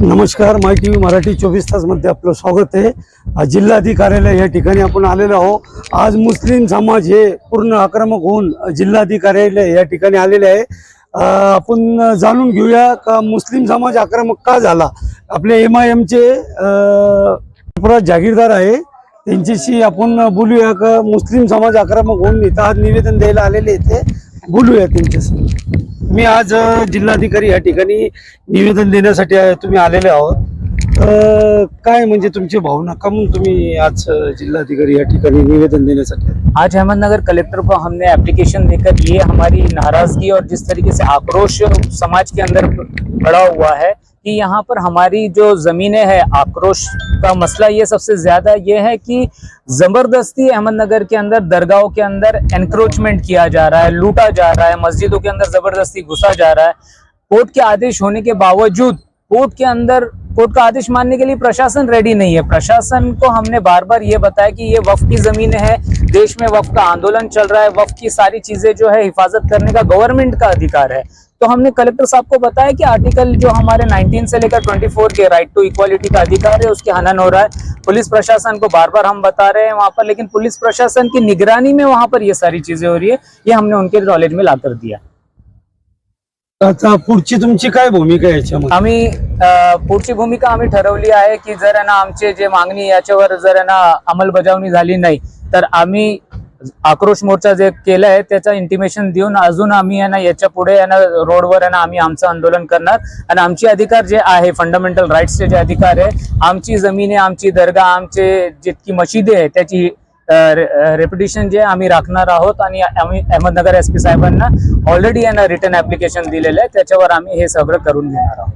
नमस्कार माय T V Marathi चोवीस तासमध्ये आपलं स्वागत आहे. आज जिल्हाधिकारी कार्यालय या ठिकाणी आपण आलेलो आहोत. आज मुस्लिम समाज हे पूर्ण आक्रमक होऊन जिल्हाधिकारी कार्यालय या ठिकाणी आलेले आहे. आपण जाणून घेऊया का मुस्लिम समाज आक्रमक का झाला? आपले एम आय एमचे जागीरदार आहे. त्यांच्याशी आपण बोलूया का मुस्लिम समाज आक्रमक होऊन इथं आज निवेदन द्यायला आलेले ते. बोलूया त्यांच्याशी. मी आज जिल्हाधिकारी या ठिकाणी निवेदन देण्यासाठी तुम्ही आलेले आहोत. काय म्हणजे तुमची भावना? का म्हणून तुम्ही आज जिल्हाधिकारी या ठिकाणी निवेदन देण्यासाठी आज अहमदनगर कलेक्टर को हमने एप्लीकेशन देकर ये हमारी नाराजगी और जिस तरीके से आक्रोश समाज के अंदर बढ़ा हुआ है कि यहाँ पर हमारी जो जमीनें हैं, आक्रोश का मसला ये सबसे ज़्यादा ये है कि ज़बरदस्ती अहमदनगर के अंदर, दरगाहों के अंदर एनक्रोचमेंट किया जा रहा है, लूटा जा रहा है, मस्जिदों के अंदर ज़बरदस्ती घुसा जा रहा है। कोर्ट के आदेश होने के बावजूद, कोर्ट के अंदर, कोर्ट का आदेश मानने के लिए प्रशासन रेडी नहीं है। प्रशासन को हमने बार बार ये बताया कि ये वफ की ज़मीन है, देश में वफ का आंदोलन चल रहा है वफ की सारी चीज़ें जो है हिफाजत करने का गवर्नमेंट का अधिकार है। तो हमने कलेक्टर साहब को बताया कि आर्टिकल जो हमारे 19 से लेकर 24 के राइट टू इक्वालिटी का अधिकार है उसके हनन हो रहा है। पुलिस प्रशासन को बार बार हम बता रहे हैं वहाँ पर लेकिन पुलिस प्रशासन की निगरानी में वहाँ पर ये सारी चीज़ें हो रही है। ये हमने उनके नॉलेज में लाकर दिया। आता पुढची तुमची काय भूमिका याच्यामध्ये? आम्ही पुढची भूमिका आम्ही ठरवली आहे की जर ना आमचे जे मागणी याच्यावर जर ना अंमलबजावणी झाली नाही तर आम्ही आक्रोश मोर्चा जे केलं आहे त्याचं इंटिमेशन देऊन अजून आम्ही आहे ना याच्यापुढे यांना ना रोडवर यांना आम्ही आमचं आंदोलन करणार. आणि आमचे अधिकार जे आहे फंडामेंटल राईट्सचे जे अधिकार आहे आमची जमीन आहे आमची दर्गा आमचे जितकी मशिदी आहे त्याची रेप्युटेशन जे आम्ही राखणार आहोत आणि आम्ही अहमदनगर एस पी साहेबांना ऑलरेडी यांना रिटर्न ऍप्लिकेशन दिलेलं आहे त्याच्यावर आम्ही हे सगळं करून घेणार आहोत.